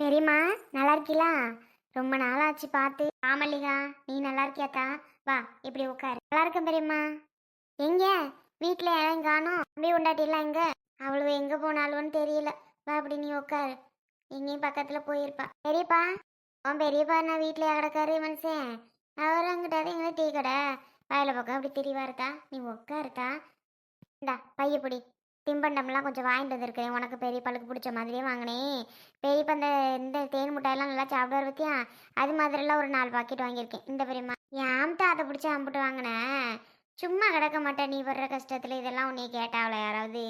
பெரியம்மா நல்லா இருக்கீங்களா ரொம்ப நாளாச்சு பார்த்து. ஆமல்லிகா நீ நல்லா இருக்கியாக்கா வா இப்படி உட்காரு நல்லா இருக்கேன் பெரியம்மா. எங்க? வீட்டில் யாரும் காணும். தம்பி உண்டாட்டிலாம் எங்க? அவ்வளவு எங்க போனாலும்னு தெரியல. வா அப்படி நீ உட்காரு எங்கேயும் பக்கத்தில் போயிருப்பா. பெரியப்பா. உன் பெரியப்பா நான் வீட்டில் கிடக்காரு மனுஷன் அவர் அங்கிட்டாரு எங்களை டீ கடை? வயலை பக்கம் அப்படி தெரியவா இருக்கா நீ உட்காருக்கா இந்தா பையப்பொடி தின்பண்டம்லாம் கொஞ்சம் வாங்கிட்டு வந்திருக்கேன் உனக்கு பெரிய பழுக்கு பிடிச்ச மாதிரியே வாங்கினேன் பெரியப்பா இந்த இந்த தேன் முட்டாயெல்லாம் நல்லா சாப்பிடுவார் பற்றியா அது மாதிரிலாம் ஒரு நாலு பாக்கெட் வாங்கியிருக்கேன். இந்த பெரியம்மா. ஏன்ட்டா அதை பிடிச்சி அம்பிட்டு வாங்கினேன் சும்மா கிடக்க மாட்டேன். நீ வர்ற கஷ்டத்தில் இதெல்லாம் உன்னை கேட்டாவில யாராவது.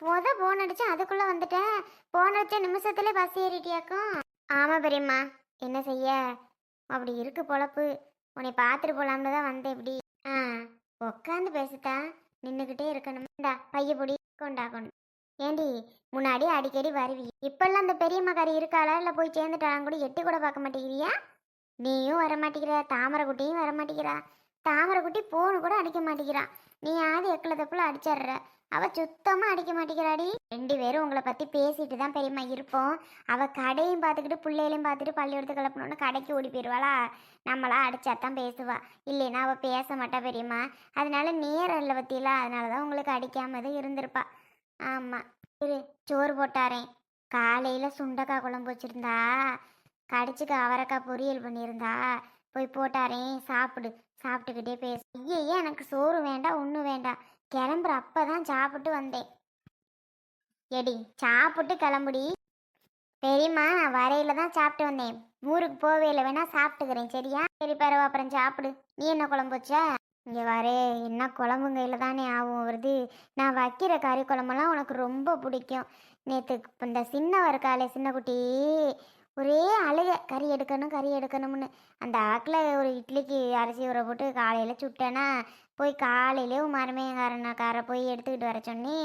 போத போன் அடிச்சு அதுக்குள்ளே வந்துட்டேன் போன் அடிச்ச நிமிஷத்துல பஸ் ஏறிட்டியாக்கும். ஆமாம் பெரியம்மா. என்ன செய்ய? அப்படி இருக்கு பொழப்பு. உன்னை பார்த்துட்டு போலாம்னு தான் வந்தேன் இப்படி. ஆ உட்காந்து பேசுத்தா நின்றுக்கிட்டே இருக்கணும். இந்தா பைய பொடி கொண்டாகணும். ஏண்டி முன்னாடி அடிக்கடி வருவி. இப்பெல்லாம் அந்த பெரியம்மா கறி இருக்காளா? இல்லை போய் சேர்ந்துட்டாலும் கூட எட்டி கூட பார்க்க மாட்டேங்கிறியா? நீயும் வர மாட்டேங்கிற தாமரை குட்டியும் வர மாட்டேங்கிறா தாமரை குட்டி போனு கூட அடிக்க மாட்டேங்கிறா. நீ ஆதி எக்கில தப்புல அடிச்சிடுற. அவ சுத்தமா அடிக்க மாட்டேங்கிறாடி. ரெண்டு பேரும் உங்களை பத்தி பேசிட்டு தான் பெரியம்மா இருப்போம். அவ கடையும் பார்த்துக்கிட்டு பிள்ளைகளையும் பார்த்துட்டு பள்ளியோடத்து கிளப்பணும்னு கடைக்கு ஓடி போயிடுவாளா நம்மளா அடிச்சாதான் பேசுவா. இல்லைன்னா அவ பேச மாட்டா பெரியம்மா. அதனால நேரம் இல்லை பத்தியில. அதனாலதான் உங்களுக்கு அடிக்காம தான் இருந்திருப்பா. ஆமா. இரு சோறு போட்டாரேன். காலையில சுண்டக்காய் குழம்பு வச்சிருந்தா. கடிச்சுக்கு அவரைக்காய் பொரியல் பண்ணியிருந்தா. போய் போட்டாரேன். சாப்பிடு. சாப்பிட்டுக்கிட்டே பேச. ஐயே எனக்கு சோறு வேண்டாம் ஒன்றும் வேண்டாம் கிளம்புற அப்பதான் சாப்பிட்டு வந்தேன். எடி சாப்பிட்டு கிளம்புடி. பெரியம்மா நான் வரையில தான் சாப்பிட்டு வந்தேன். ஊருக்கு போவேல வேணா சாப்பிட்டுக்கிறேன் சரியா? சரி பரவா அப்புறம் சாப்பிடு. நீ என்ன குழம்பு வச்ச? இங்கே வரே என்ன குழம்புங்கையில் தானே ஆகும் வருது. நான் வைக்கிற கறி குழம்பெல்லாம் உனக்கு ரொம்ப பிடிக்கும். நேற்று இந்த சின்ன இருக்காளே சின்ன குட்டி ஒரே அழுக கறி எடுக்கணும் கறி எடுக்கணும்னு. அந்த ஆக்கில் ஒரு இட்லிக்கு அரிசி ஊற போட்டு காலையில் சுட்டேன்னா போய் காலையிலே மருமையங்காரனாக்கார போய் எடுத்துக்கிட்டு வர சொன்னி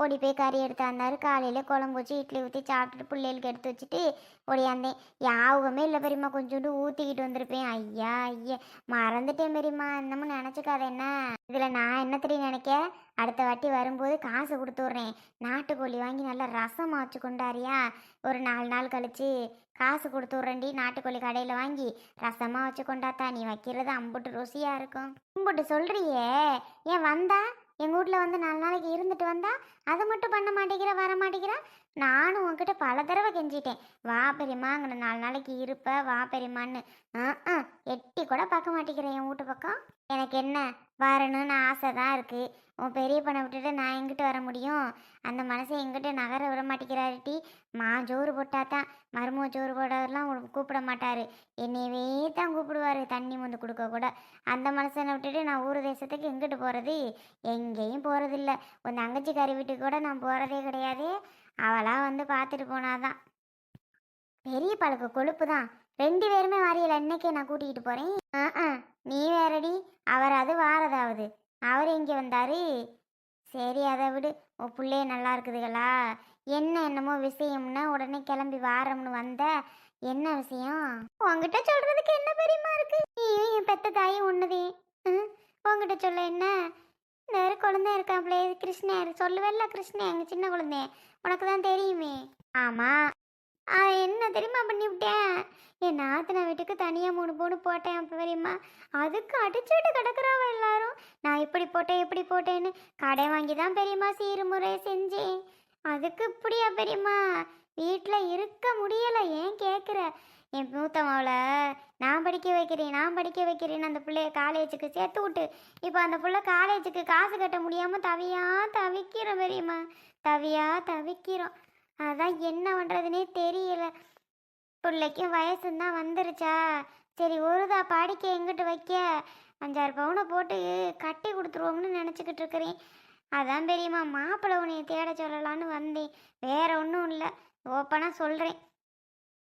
ஓடி போய் கறி எடுத்தாந்தாரு காலையில் குழம்பு வச்சு இட்லி ஊற்றி சாப்பிட்டுட்டு பிள்ளைகளுக்கு எடுத்து வச்சுட்டு ஓடியாந்தேன் யாவுகமே இல்லை பெரியம்மா கொஞ்சோண்டு ஊற்றிக்கிட்டு வந்திருப்பேன். ஐயா ஐயா மறந்துட்டேன் பெரியம்மா. என்னமோ நினச்சிக்காத என்ன? இதில் நான் என்ன தெரியும் நினைக்க? அடுத்த வாட்டி வரும்போது காசு கொடுத்து விட்றேன். நாட்டுக்கோழி வாங்கி நல்லா ரசம் வச்சு கொண்டாரியா ஒரு நாலு நாள் கழிச்சு காசு கொடுத்துட்றேன்டி நாட்டுக்கோழி கடையில் வாங்கி ரசமாக வச்சு கொண்டாத்தா நீ வைக்கிறது அம்புட்டு ருசியாக இருக்கும். அம்புட்டு சொல்கிறியே ஏன் வந்தா? எங்கள் வீட்டில் வந்து நாலு நாளைக்கு இருந்துட்டு வந்தா? அதை மட்டும் பண்ண மாட்டேங்கிற வர மாட்டேங்கிற? நானும் உன்கிட்ட பல தடவை கெஞ்சிட்டேன். வா பெரியம்மா அங்கே நாலு நாளைக்கு இருப்ப வா பெரியம்மான்னு. ஆ ஆ எட்டி கூட பார்க்க மாட்டேங்கிறேன் என் வீட்டு பக்கம். எனக்கு என்ன? வரணும்னு ஆசை தான் இருக்குது உன் பெரிய பண்ணை விட்டுட்டு நான் எங்கிட்டு வர முடியும்? அந்த மனசை எங்கிட்ட நகர விட மாட்டேங்கிறாருட்டி மா ஜோறு போட்டா தான் மருமக ஜோறு போட்டதெல்லாம் கூப்பிட மாட்டார். என்னையவே தான் கூப்பிடுவார் தண்ணி வந்து கொடுக்க கூட. அந்த மனுஷனை விட்டுட்டு நான் ஊர் தேசத்துக்கு எங்கிட்டு போகிறது எங்கேயும் போகிறதில்ல உன் தங்கச்சிக்காரி வீட்டுக்கு கூட நான் போகிறதே கிடையாது. அவளாக வந்து பார்த்துட்டு போனாதான். பெரிய பழக்க கொழுப்பு தான் ரெண்டு பேருமே வரையில. இன்னைக்கே நான் கூட்டிகிட்டு போகிறேன் ஆ ஆ. நீ வேறடி அவர் அது வாரதாவது. அவர் இங்கே வந்தாரு? சரி அதை விடு. உன் பிள்ளைய நல்லா இருக்குதுகளா? என்ன என்னமோ விஷயம்னா உடனே கிளம்பி வாரம்னு வந்த என்ன விஷயம்? உங்ககிட்ட சொல்றதுக்கு என்ன பெரியமா இருக்கு? நீயும் என் பெத்த தாயும் ஒண்ணுதே ம், சொல்ல என்ன? இந்த ஒரு குழந்தை இருக்காப்லே கிருஷ்ணன். சொல்லுவேல்ல கிருஷ்ணன் எங்க சின்ன குழந்தை. உனக்கு தான் தெரியுமே. ஆமா. என்ன தெரியுமா பண்ணிவிட்டேன்? என் நாத்தனை வீட்டுக்கு தனியாக மூணு பவுன் போட்டேன் அப்போ பெரியம்மா அதுக்கு அடிச்சுட்டு கிடக்குறாவ எல்லாரும். நான் இப்படி போட்டேன் இப்படி போட்டேன்னு கடை வாங்கி தான் பெரியம்மா சீர்முறை செஞ்சேன். அதுக்கு இப்படியா பெரியம்மா? வீட்டில் இருக்க முடியலை ஏன் கேட்குற என் மூத்தவளை நான் படிக்க வைக்கிறேன் நான் படிக்க வைக்கிறேன்னு அந்த பிள்ளைய காலேஜுக்கு சேர்த்து விட்டு இப்போ அந்த பிள்ளை காலேஜுக்கு காசு கட்ட முடியாமல் தவியாக தவிக்கிறோம் பெரியம்மா. தவியாக தவிக்கிறோம். அதான் என்ன பண்ணுறதுனே தெரியல. பிள்ளைக்கும் வயசுன்னு தான் வந்துருச்சா? சரி ஒருதா படிக்க எங்கிட்டு வைக்க? அஞ்சாறு பவுனை போட்டு கட்டி கொடுத்துருவோம்னு நினச்சிக்கிட்டு இருக்கிறேன். அதான் பெரியம்மா மாப்பிள்ளை உன்னைய தேட சொல்லலான்னு வந்தேன். வேற ஒன்றும் இல்லை. ஓப்பனாக சொல்கிறேன்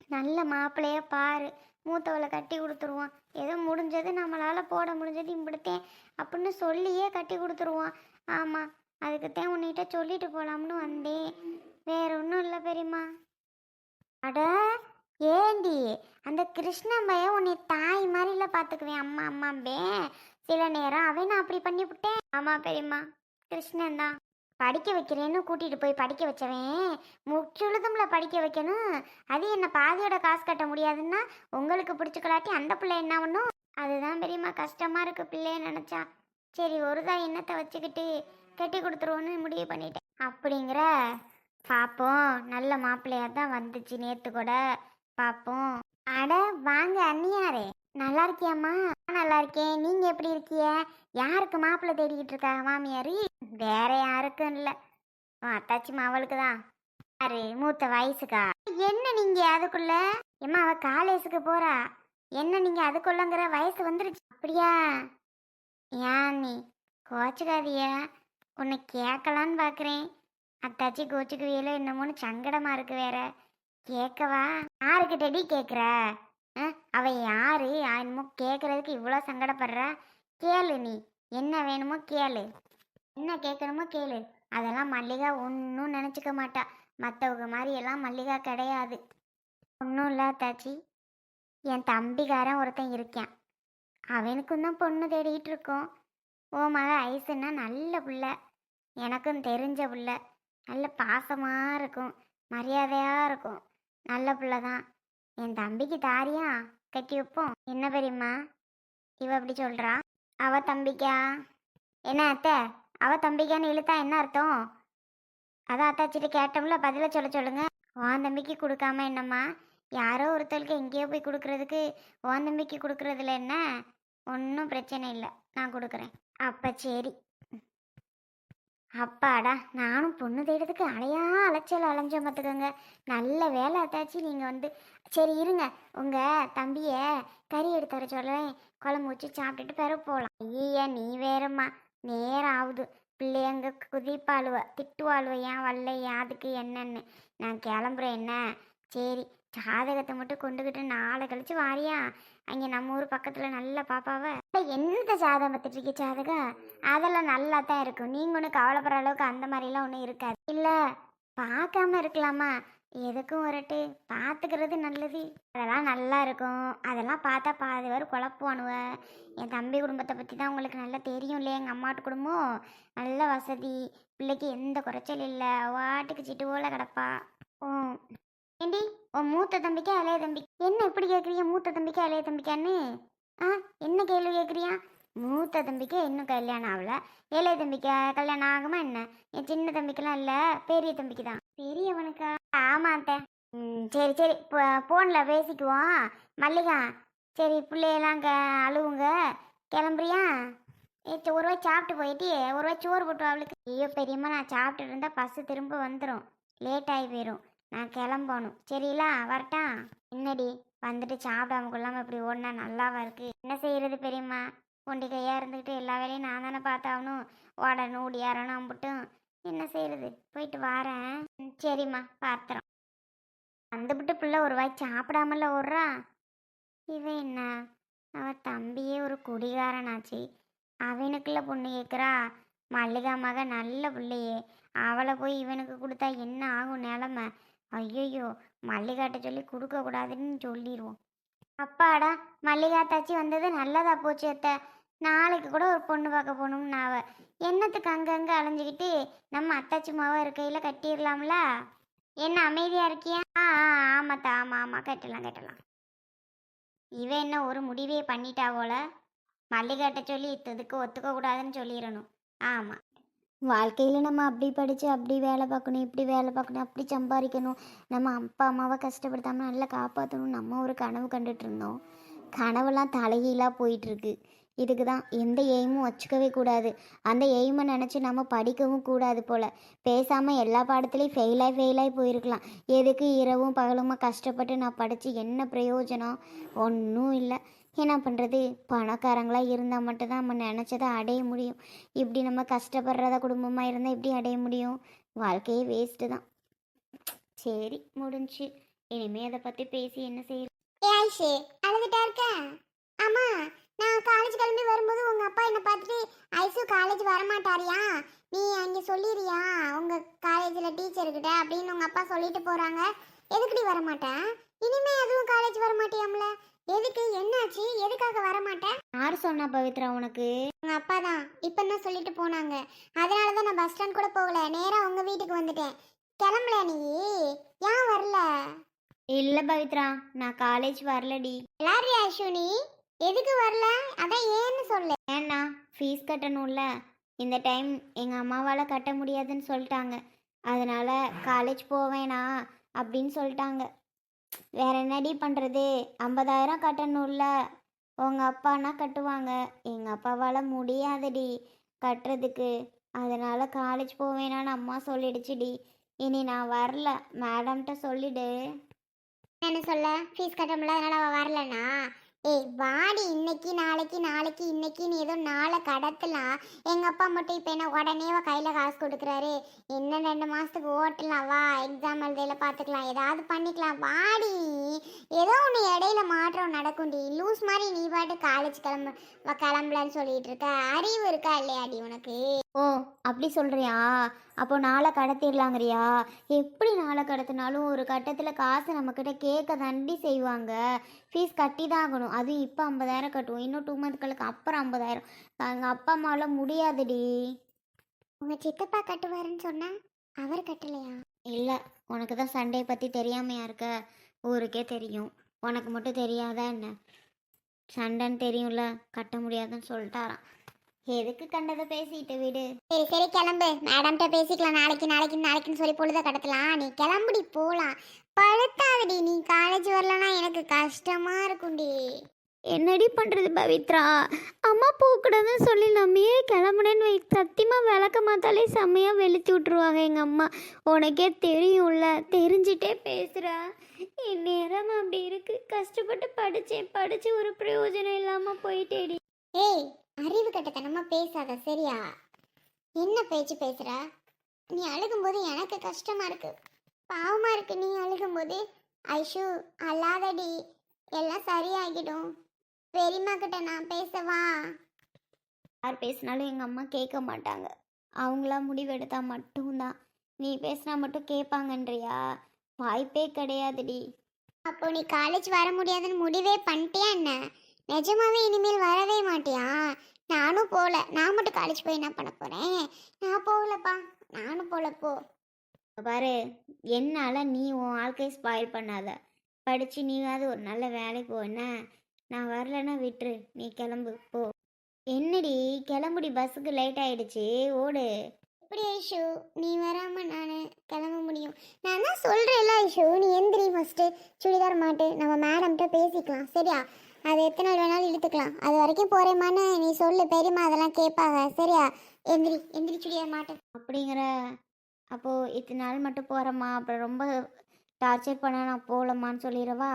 நல்ல மாப்பிள்ளைய பாரு. மூத்தவளை கட்டி கொடுத்துருவான். ஏதோ முடிஞ்சது நம்மளால் போட முடிஞ்சது இம்பிடுத்தேன். அப்படின்னு சொல்லியே கட்டி கொடுத்துருவான். ஆமாம் அதுக்குத்தான் உன்னிட்ட சொல்லிட்டு போகலாம்னு வந்தேன். வேற ஒன்றும் இல்லை பெரியம்மா. அட ஏண்டி? அந்த கிருஷ்ணன் பையன் உன்னை தாய் மாதிரில பார்த்துக்குவேன் அம்மா அம்மாம்பே. சில நேரம் அவன் நான் அப்படி பண்ணி விட்டேன். ஆமாம் பெரியம்மா கிருஷ்ணன் தான். படிக்க வைக்கிறேன்னு கூட்டிட்டு போய் படிக்க வச்சவன் முற்றுழுதும்ல படிக்க வைக்கணும். அது என்ன பாதியோட காசு கட்ட முடியாதுன்னா உங்களுக்கு பிடிச்சிக்கலாட்டி அந்த பிள்ளை என்ன பண்ணும்? அதுதான் பெரியம்மா கஷ்டமா இருக்கு பிள்ளைன்னு நினைச்சா. சரி ஒருதான் என்னத்தை வச்சுக்கிட்டு கட்டி கொடுத்துருவோன்னு முடிவு பண்ணிட்டேன். அப்படிங்கிற பாப்போம். நல்ல மாப்பிள்ளையா தான் வந்துச்சு நேத்து கூட. பாப்போம். அட வாங்க அண்ணியாரே. நல்லா இருக்கியாம்மா? நல்லா இருக்கேன். நீங்க எப்படி இருக்கிய யாருக்கு மாப்பிள்ளை தேடிக்கிட்டு இருக்காங்க மாமியாரு? வேற யாருக்கும் இல்ல. அத்தாச்சி மாவளுக்கு தான். யாரு? மூத்த வயசுக்கா? என்ன நீங்க அதுக்குள்ள? ஏமா அவ காலேஜுக்கு போறா. என்ன நீங்க அதுக்குள்ளங்கிற வயசு வந்துருச்சு. அப்படியா? ஏன் நீ கோச்சுக்காதிய உன்னை கேட்கலான்னு பார்க்குறேன் அத்தாச்சி கோச்சுக்குவியல என்னமோன்னு சங்கடமா இருக்கு வேற. கேட்கவா யாருக்கிட்டடி கேட்குற அவ யாரு? என்னமோ கேட்கறதுக்கு இவ்வளோ சங்கடப்படுறா? கேளு நீ. என்ன வேணுமோ கேளு. என்ன கேட்கணுமோ கேளு. அதெல்லாம் மல்லிகா ஒன்றும் நினச்சிக்க மாட்டா. மற்றவங்க மாதிரி எல்லாம் மல்லிகா கிடையாது. ஒன்றும் இல்லை தாச்சி என் தம்பிக்காரன் ஒருத்தன் இருக்கான் அவனுக்கும் தான் பொண்ணு தேடிட்டு இருக்கோம். ஓ மக ஐசுன்னா நல்ல புள்ள. எனக்கும் தெரிஞ்ச புள்ள. நல்ல பாசமாக இருக்கும். மரியாதையாக இருக்கும். நல்ல பிள்ளை தான். என் தம்பிக்கு தாரியா கட்டி வைப்போம். என்ன பெரியம்மா? இவ அப்படி சொல்கிறா அவ தம்பிக்கா? என்ன அத்தை? அவ தம்பிக்கான்னு இழுத்தா என்ன அர்த்தம்? அதான் அத்தாச்சிட்டு கேட்டோம்ல. பதில சொல்ல சொல்லுங்க. உன் தம்பிக்கு கொடுக்காம என்னம்மா? யாரோ ஒருத்தருக்கு எங்கேயோ போய் கொடுக்கறதுக்கு உன் தம்பிக்கு கொடுக்கறதுல என்ன? ஒன்றும் பிரச்சனை இல்லை. நான் கொடுக்குறேன். அப்போ சரி. அப்பாடா நானும் பொண்ணு தேடுறதுக்கு அலையா அலைச்சல் அலைஞ்சோம் பார்த்துக்கோங்க. நல்ல வேலை அத்தாச்சி நீங்கள் வந்து சரி இருங்க உங்கள் தம்பியை கறி எடுத்து வர சொல்லேன் குழம்பு வச்சு சாப்பிட்டுட்டு பிறகு போகலாம் ஐயா நீ வேறம்மா. நேரம் ஆகுது. பிள்ளைங்க குதிப்பாளுவ திட்டுவாளுவ ஏன் வரலையா அதுக்கு என்னன்னு? நான் கிளம்புறேன் என்ன? சரி ஜாதகத்தை மட்டும் கொண்டுக்கிட்டு நாளை கழிச்சு வாரியா? அங்கே நம்ம ஊர் பக்கத்தில் நல்ல பாப்பாவ? என்னத்த ஜாதகம் பார்த்துட்டு இருக்க ஜாதகம் அதெல்லாம் நல்லா தான் இருக்கும். நீங்கள் ஒன்றும் கவலைப்படுற அளவுக்கு அந்த மாதிரிலாம் ஒன்றும் இருக்காது. இல்லை பார்க்காம இருக்கலாமா? எதுக்கும் வரட்டு. பார்த்துக்கிறது நல்லது. அதெல்லாம் நல்லா இருக்கும். அதெல்லாம் பார்த்தா பாதி பேர் குழப்புவானுவ. என் தம்பி குடும்பத்தை பற்றி தான் உங்களுக்கு நல்லா தெரியும் இல்லையா? எங்கள் அம்மாட்டு குடும்பம்? நல்ல வசதி. பிள்ளைக்கு எந்த குறைச்சல் இல்லை. வாட்டுக்கு சிட்டு போல கிடப்பா. ஓ ஏண்டி? உன் மூத்த தம்பிக்கா இளைய தம்பி. என்ன எப்படி கேட்குறீங்க மூத்த தம்பிக்கா இளைய தம்பிக்கான்னு? ஆ என்ன கேள்வி கேட்குறியா மூத்த தம்பிக்கு இன்னும் கல்யாணம் ஆகல. இளைய தம்பிக்கு கல்யாணம் ஆகுமா என்ன? என் சின்ன தம்பிக்கெல்லாம் இல்லை பெரிய தம்பிக்கு தான் பெரியவனுக்கா ஆமாத்த ம் சரி சரி. ஃபோனில் பேசிக்குவோம். மல்லிகா சரி பிள்ளையெல்லாம் க அழுவுங்க. கிளம்புறியா? ஏ ஒரு வாய் சாப்பிட்டு போயிட்டு ஒரு வாய் சோறு போட்டு அவளுக்கு. ஐயோ பெரியம்மா நான் சாப்பிட்டுட்டு இருந்தால் பஸ்ஸு திரும்ப வந்துடும் லேட் ஆகி போயிடும் நான் கிளம்பணும். சரிங்களா வரட்டா? என்னடி? வந்துட்டு சாப்பிடாம கொள்ளாம இப்படி ஓடினா நல்லாவா இருக்கு? என்ன செய்யறது பெரியம்மா? பொண்டி கையா இருந்துக்கிட்டு எல்லா வேலையும் நான் தானே பார்த்தாகணும் ஓடணும் ஓடியாரணும் அம்பிட்டும் என்ன செய்யறது? போயிட்டு வாரேன். சரிம்மா பார்த்துறோம் வந்துபிட்டு பிள்ளை ஒரு வாய் சாப்பிடாமல ஓடுறா? இவன் என்ன? அவ தம்பியே ஒரு குடிகாரனாச்சு. அவனுக்குள்ள பொண்ணு கேட்குறா மல்லிகா மக நல்ல பிள்ளையே. அவளை போய் இவனுக்கு கொடுத்தா என்ன ஆகும் நிலமை? ஐயோ மல்லிகாட்ட சொல்லி கொடுக்க கூடாதுன்னு சொல்லிடுவோம் அப்பாடா மல்லிகாத்தாச்சி வந்தது நல்லதா போச்சு அத்தை. நாளைக்கு கூட ஒரு பொண்ணு பார்க்க போகணும்னு அவ என்னத்துக்கு அங்கங்கே அலைஞ்சிக்கிட்டு நம்ம அத்தாச்சி மாவை இருக்கையில் கட்டிடலாம்ல? என்ன அமைதியாக இருக்கியா? ஆ ஆ, ஆமாத்தா ஆமாம் ஆமாம் கட்டலாம் கட்டலாம். இவ என்ன ஒரு முடிவே பண்ணிட்டா போல? மல்லிகாட்ட சொல்லி இதுக்கு ஒத்துக்க கூடாதுன்னு சொல்லிடணும் ஆமாம் வாழ்க்கையில் நம்ம அப்படி படித்து அப்படி வேலை பார்க்கணும் இப்படி வேலை பார்க்கணும் அப்படி சம்பாதிக்கணும். நம்ம அப்பா அம்மாவை கஷ்டப்படுத்தாமல் நல்லா காப்பாற்றணும் நம்ம ஒரு கனவு கண்டுட்டு இருந்தோம். கனவெல்லாம் தலைகீழாக போயிட்டுருக்கு. இதுக்கு தான் எந்த எய்மும் வச்சுக்கவே கூடாது. அந்த எய்மை நினச்சி நம்ம படிக்கவும் கூடாது போல். பேசாமல் எல்லா பாடத்துலேயும் ஃபெயிலாகி ஃபெயிலாகி போயிருக்கலாம். எதுக்கு இரவும் பகலுமா கஷ்டப்பட்டு நான் படித்து என்ன பிரயோஜனம்? ஒன்றும் இல்லை. என்ன பண்ணுறது பணக்காரங்களாக இருந்தால் மட்டும்தான் நம்ம நினச்சதை அடைய முடியும். இப்படி நம்ம கஷ்டப்படுறதா குடும்பமாக இருந்தால் எப்படி அடைய முடியும். வாழ்க்கையே வேஸ்ட்டு தான். சரி முடிஞ்சு. இனிமே அதை பற்றி பேசி என்ன செய்ய ஏஷே அழுதுட்டா இருக்கேன் ஆமாம் நான் காலேஜ் கிளம்பி வரும்போது உங்கள் அப்பா என்னை பார்த்துட்டு ஐசு காலேஜ் வரமாட்டாரியா? நீ அங்கே சொல்லிடுறியா? உங்கள் காலேஜில் டீச்சர்கிட்ட அப்படின்னு உங்கள் அப்பா சொல்லிட்டு போகிறாங்க எதுக்குடி வரமாட்டேன் இனிமே அதுவும் காலேஜ் வரமாட்டியாம்ல? எதுக்கு? என்னாச்சு? எதுக்காக வரமாட்டேன் யார் சொன்னா பவித்ரா உனக்கு? உங்க அப்பா தான். இப்பதான் சொல்லிட்டு போனாங்க. அதனால தான் நான் பஸ் ஸ்டாண்ட் கூட போகல. நேரா உங்க வீட்டுக்கு வந்துட்டேன். கிளம்பல நீ? ஏன் வரல? இல்ல பவித்ரா நான் காலேஜ் வரலடி. எல்லாரும் அஸ்வினி? எதுக்கு வரல? அதான் ஏன்னு சொல்லு. ஏன்னா ஃபீஸ் கட்டணும்ல. இந்த டைம் எங்கள் அம்மாவால் கட்ட முடியாதுன்னு சொல்லிட்டாங்க. அதனால காலேஜ் போவேனா அப்படின்னு சொல்லிட்டாங்க. வேற என்னடி பண்ணுறது ஐம்பதாயிரம் கட்டணும்ல. உங்கள் அப்பானா கட்டுவாங்க. எங்கள் அப்பாவால் முடியாதுடி கட்டுறதுக்கு. அதனால காலேஜ் போவேனான்னு அம்மா சொல்லிடுச்சுடி. இனி நான் வரல. மேடம்கிட்ட சொல்லிடு. என்ன சொல்ல? ஃபீஸ் கட்ட முடியல அதனால் அவள் வரலண்ணா ஏய் வாடி இன்னைக்கு நாளைக்கு நாளைக்கு இன்னைக்குன்னு ஏதோ நாளை கடத்தலாம் எங்க அப்பா மட்டும் இப்போ என்ன உடனேவா கையில காசு கொடுக்குறாரு. இன்னும் ரெண்டு மாசத்துக்கு ஓட்டலாம் வா. எக்ஸாம் எழுதையில் பார்த்துக்கலாம் ஏதாவது பண்ணிக்கலாம். வாடி ஏதோ ஒன்று இடையில மாற்றம் நடக்கும்டி. லூஸ் மாதிரி நீ பாட்டு காலேஜ் கிளம்ப கிளம்பலான்னு சொல்லிட்டு இருக்க. அறிவு இருக்கா இல்லையாடி உனக்கு? ஓ அப்படி சொல்றியா? அப்போ நாளை கடத்திடலாங்கிறியா? எப்படி நாளை கடத்தினாலும் ஒரு கட்டத்தில் காசு நம்மக்கிட்ட கேட்க தாண்டி செய்வாங்க. ஃபீஸ் கட்டி தான் ஆகணும். அதுவும் இப்போ ஐம்பதாயிரம் கட்டுவோம். இன்னும் டூ மந்த்களுக்கு அப்புறம் ஐம்பதாயிரம். எங்கள் அப்பா அம்மாவில் முடியாதுடி. உங்க சித்தப்பா கட்டுவாருன்னு சொன்னா அவர் கட்டலையா? இல்லை உனக்கு தான் சண்டே பற்றி தெரியாமையா இருக்க? ஊருக்கே தெரியும். உனக்கு மட்டும் தெரியாதா என்ன? சண்டைன்னு தெரியும்ல. கட்ட முடியாதுன்னு சொல்லிட்டாராம். எதுக்கு கண்டதை பேசிட்டு விடு. சரி சரி கிளம்பு. மேடம்கிட்ட பேசிக்கலாம். நாளைக்கு நாளைக்கு நாளைக்குன்னு சொல்லி பொழுத கடத்தலாம் நீ கிளம்புடி போலாம். பழுத்தாதடி நீ காலேஜ் வரலனா எனக்கு கஷ்டமா இருக்கும்டி. என்னடி பண்ணுறது பவித்ரா? அம்மா போகக்கூடாதுன்னு சொல்லி நம்மையே கிளம்புனேன்னு வை. சத்தியமாக விளக்க மாத்தாலே செம்மையாக வெளுத்து விட்ருவாங்க எங்கள் அம்மா. உனக்கே தெரியும்ல. தெரிஞ்சிட்டே பேசுகிறா என் நேரம் அப்படி இருக்கு. கஷ்டப்பட்டு படித்தேன் படித்து ஒரு பிரயோஜனம் இல்லாமல் போயிட்டேடி. ஏய் அறிவு கட்டத்தனமா பேசாத சரியா? என்ன பேச்சு பேசுற? நீ அழுகும்போது எனக்கு கஷ்டமா இருக்கு. பாவமா இருக்கு நீ அழுகும்போது. ஐஷு அல்லாதடி எல்லாம் சரியாகிடும். பெரியம்மா கிட்ட நான் பேசவா யார் பேசினாலும் எங்கள் அம்மா கேட்க மாட்டாங்க. அவங்களா முடிவெடுத்தா மட்டும்தான். நீ பேசினா மட்டும் கேட்பாங்கன்றியா? வாய்ப்பே கிடையாதுடி. அப்போ நீ காலேஜ் வர முடியாதுன்னு முடிவே பண்ணிட்டியா என்ன? நிஜமாவே இனிமேல் வரவே மாட்டியா? நானும் போகல நான் மட்டும் காலேஜ் போய் என்ன பண்ண போறேன்? நான் போகலப்பா. நானும் போகல போ. பாரு என்னால் நீ உன் வாழ்க்கையை ஸ்பாயில் பண்ணாத. படித்து நீயாவது ஒரு நல்ல வேலைக்கு போ. என்ன? நான் வரலன்னா விட்டுரு. நீ கிளம்பு போ. என்னடி கிளம்புடி. பஸ்ஸுக்கு லேட் ஆயிடுச்சு. ஓடு. எப்படி ஐஷு? நீ வராம நான் கிளம்ப முடியும். நான் தான் சொல்றேன்ல ஐஷு நீ எந்திரி ஃபர்ஸ்ட் சுடிதார் மாட்டு. நம்ம மேடம்கிட்ட பேசிக்கலாம். சரியா? அது எத்தனை நாள் வேணாலும் இழுத்துக்கலாம். அது வரைக்கும் போறேமான்னு நீ சொல்லு பெரியம்மா அதெல்லாம் கேட்பாங்க. சரியா? எந்திரி எந்திரி சுடிதார் மாட்டு. அப்படிங்கிற அப்போது இத்தனை நாள் மட்டும் போகிறேம்மா அப்புறம் ரொம்ப டார்ச்சர் பண்ண நான் போகலம்மான்னு சொல்லிடவா?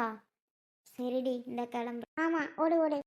சரிடி இந்த கிளம்பு. ஆமா ஓடு ஓடு.